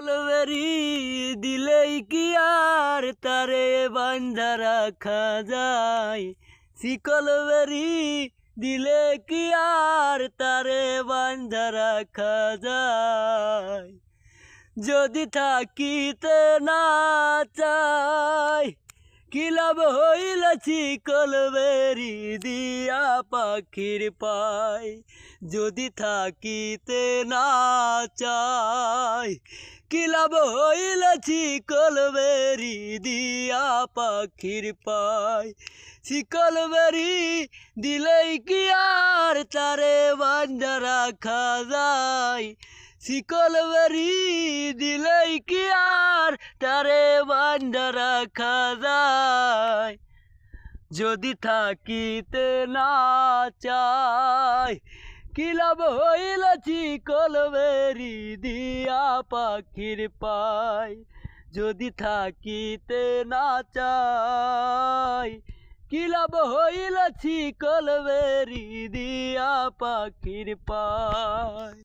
কলবেরি দিলেই কি আর তারে বান্ধা রাখা যায়? শিকলবেরি দিলে কি আর তারে বান্ধা রাখা যায়? যদি থাকিতে না চাই, কি লাভ হইল শিকলবেরি দিয়া পাখির পাই যদি থাকিতে না চাই কি লাভ হইল শিকলবেরি দিয়া পাখির পাই শিকলবেরি দিলেই কি আর তারে বান্ধা রাখা যায় শিকলবেরি দিলেই কি আর তারে বান্ধা রাখা যায় যদি থাকিতে না চায়, কি লাভ হইল চিকলবেরি দিয়া পাখির পাই যদি থাকিতে না চাই কি লাভ হইল চিকলবেরি দিয়া পাখির পাই